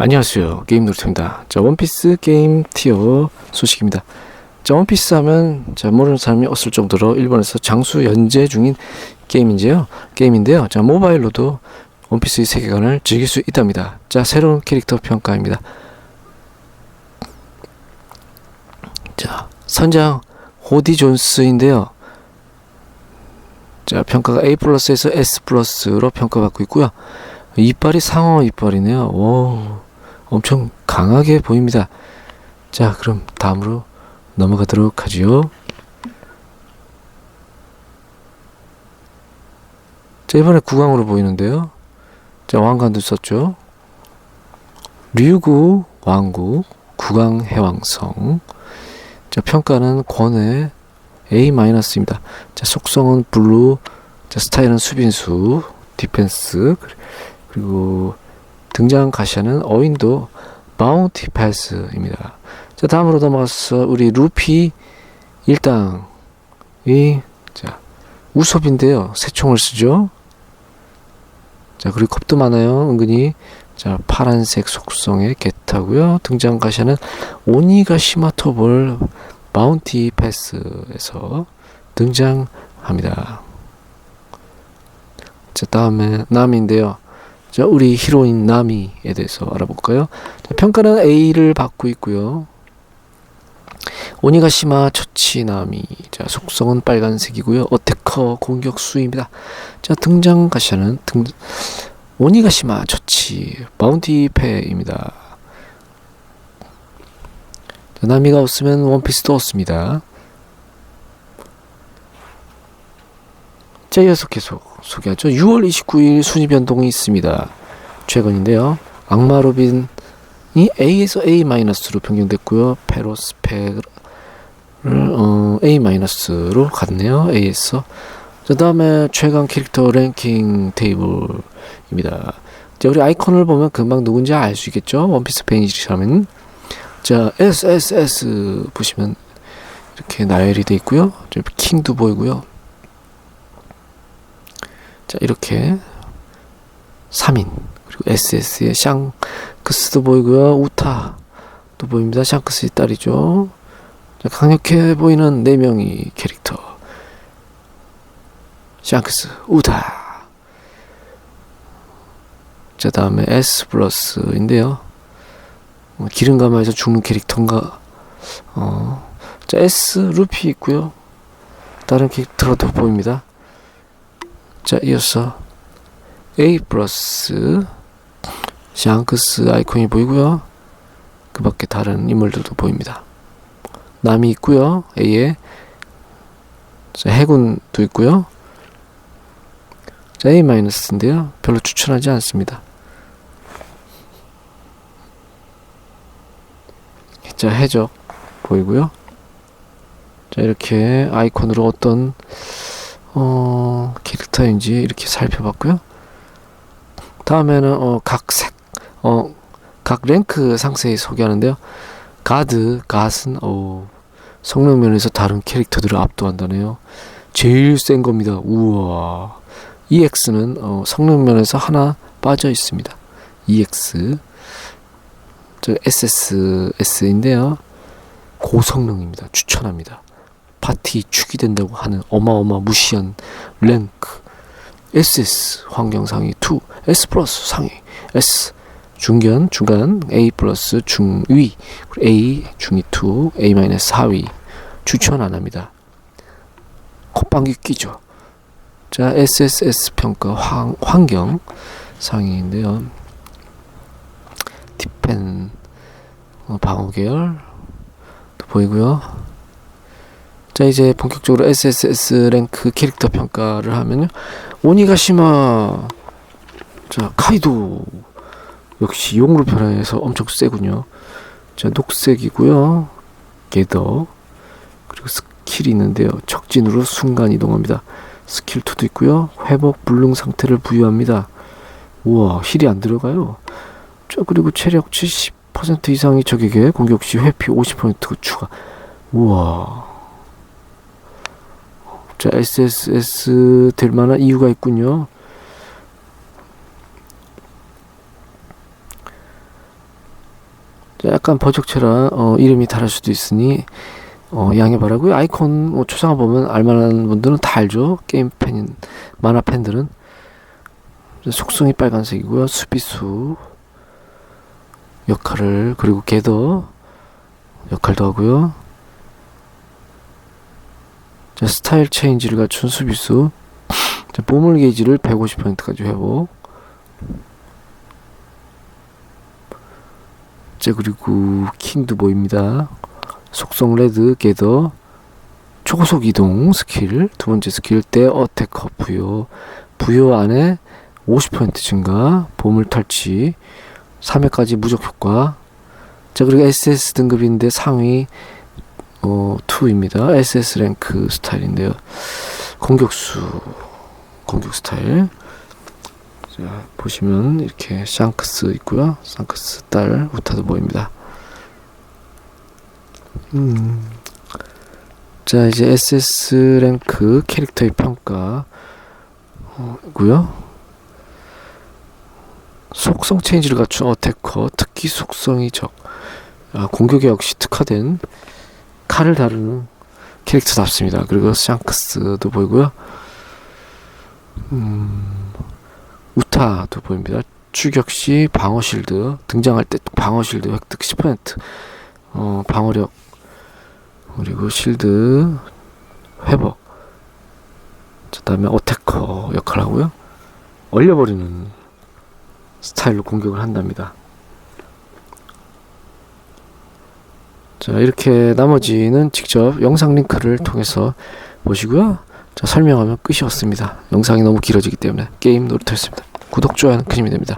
안녕하세요. 게임 놀이터입니다. 자, 원피스 게임 티어 소식입니다. 자, 원피스 하면, 자, 모르는 사람이 없을 정도로 일본에서 장수 연재 중인 게임인데요. 게임인데요. 자, 모바일로도 원피스의 세계관을 즐길 수 있답니다. 자, 새로운 캐릭터 평가입니다. 자, 선장 호디 존스인데요. 자, 평가가 A 플러스에서 S 플러스로 평가받고 있고요. 이빨이 상어 이빨이네요. 오, 엄청 강하게 보입니다. 자, 그럼 다음으로 넘어가도록 하지요. 자, 이번에 국왕으로 보이는데요. 자, 왕관도 썼죠. 류구 왕국 국왕 해왕성. 자, 평가는 권의 A-입니다. 자, 속성은 블루, 자, 스타일은 수빈수, 디펜스, 그리고 등장 가시아는 어윈도 바운티 패스입니다. 자, 다음으로 넘어가서 우리 루피 일당이 자, 우섭인데요. 새 총을 쓰죠. 자, 그리고 겁도 많아요. 은근히. 자, 파란색 속성의 게타고요. 등장 가시아는 오니가 시마 토볼 바운티 패스에서 등장합니다. 자, 다음에 남인데요. 자, 우리 히로인 나미에 대해서 알아볼까요? 자, 평가는 A를 받고 있고요. 오니가시마 초치나미. 자, 속성은 빨간색이고요. 어테커 공격수입니다. 자, 등장 가시는 등 오니가시마 초치 바운티 패입니다. 자, 나미가 없으면 원피스도 없습니다. 자, 이어서 계속 소개하죠. 6월 29일 순위 변동이 있습니다. 최근인데요. 악마 로빈이 A에서 A-로 변경됐고요. 페로스펙을 어, A-로 갔네요. A에서. 그 다음에 최강 캐릭터 랭킹 테이블입니다. 자, 우리 아이콘을 보면 금방 누군지 알 수 있겠죠? 원피스 팬이시라면. 자, SSS 보시면 이렇게 나열이 돼 있고요. 저 킹도 보이고요. 자, 이렇게 3인 그리고 SS의 샹크스도 보이고요. 우타도 보입니다. 샹크스의 딸이죠. 자, 강력해 보이는 4명이 캐릭터. 샹크스, 우타. 자, 다음에 S 플러스인데요. 어, 기름 감아에서 죽는 캐릭터인가? 어, 자, S 루피 있고요. 다른 캐릭터도 보입니다. 자, 이어서 A 플러스 샹크스 아이콘이 보이고요. 그 밖에 다른 인물들도 보입니다. 남이 있고요. A에 자, 해군도 있고요. 자, A-인데요. 별로 추천하지 않습니다. 자, 해적 보이고요. 자, 이렇게 아이콘으로 어떤 어, 캐릭터인지 이렇게 살펴봤고요. 다음에는 어, 각 색, 어, 각 랭크 상세히 소개하는데요. 가드, 갓은 어, 성능 면에서 다른 캐릭터들을 압도한다네요. 제일 센 겁니다. 우와. EX는 어, 성능 면에서 하나 빠져 있습니다. EX. 저 SSS인데요. 고성능입니다. 추천합니다. 파티 축이 된다고 하는 어마어마 무시한 랭크 SS 환경 상위 2 S 플러스 상위 S 중견 중간 A 플러스 중위 A 중위 2 A 마이너스 4위 추천 안 합니다. 콧방귀 끼죠. 자 SSS 평가 환, 환경 상위인데요. 디펜 어, 방어 계열 또 보이고요. 자 이제 본격적으로 SSS 랭크 캐릭터 평가를 하면요. 오니가시마. 자 카이도. 역시 용으로 변화해서 엄청 세군요. 자 녹색이고요. 게더. 그리고 스킬이 있는데요. 적진으로 순간 이동합니다. 스킬 2도 있고요. 회복 불능 상태를 부여합니다. 우와 힐이 안 들어가요. 자 그리고 체력 70% 이상이 적에게 공격 시 회피 50% 추가. 우와 자, SSS 될 만한 이유가 있군요. 자, 약간 버적체라 어, 이름이 다를 수도 있으니 어, 양해 바라고요. 아이콘 뭐 초상화 보면 알만한 분들은 다 알죠. 게임 팬인 만화 팬들은 속성이 빨간색이고요. 수비수 역할을 그리고 게더 역할도 하고요. 자, 스타일 체인지를 갖춘 수비수. 자, 보물 게이지를 150%까지 회복. 자 그리고 킹도 보입니다. 속성 레드 게더. 초고속 이동 스킬. 두 번째 스킬 때 어택커 부여 부여 안에 50% 증가. 보물 탈취. 3회까지 무적 효과. 자 그리고 SS 등급인데 상위 어 2입니다. SS 랭크 스타일인데요. 공격수 공격 스타일. 자 보시면 이렇게 샹크스 있고요. 샹크스 딸 우타도 보입니다. 음. 자 이제 SS 랭크 캐릭터의 평가. 어, 속성 체인지를 갖춘 어태커 특기 속성이 적. 아, 공격에 역시 특화된 칼을 다루는 캐릭터답습니다. 그리고 샹크스도 보이고요. 음, 우타도 보입니다. 추격 시 방어 실드 등장할 때 방어 실드 획득 10% 어, 방어력 그리고 실드 회복. 그 다음에 어태커 역할을 하고요. 얼려버리는 스타일로 공격을 한답니다 자 이렇게 나머지는 직접 영상 링크를 통해서 보시고요. 자 설명하면 끝이 없습니다. 영상이 너무 길어지기 때문에 게임 놀이터였습니다. 구독 좋아요는 큰 힘이 됩니다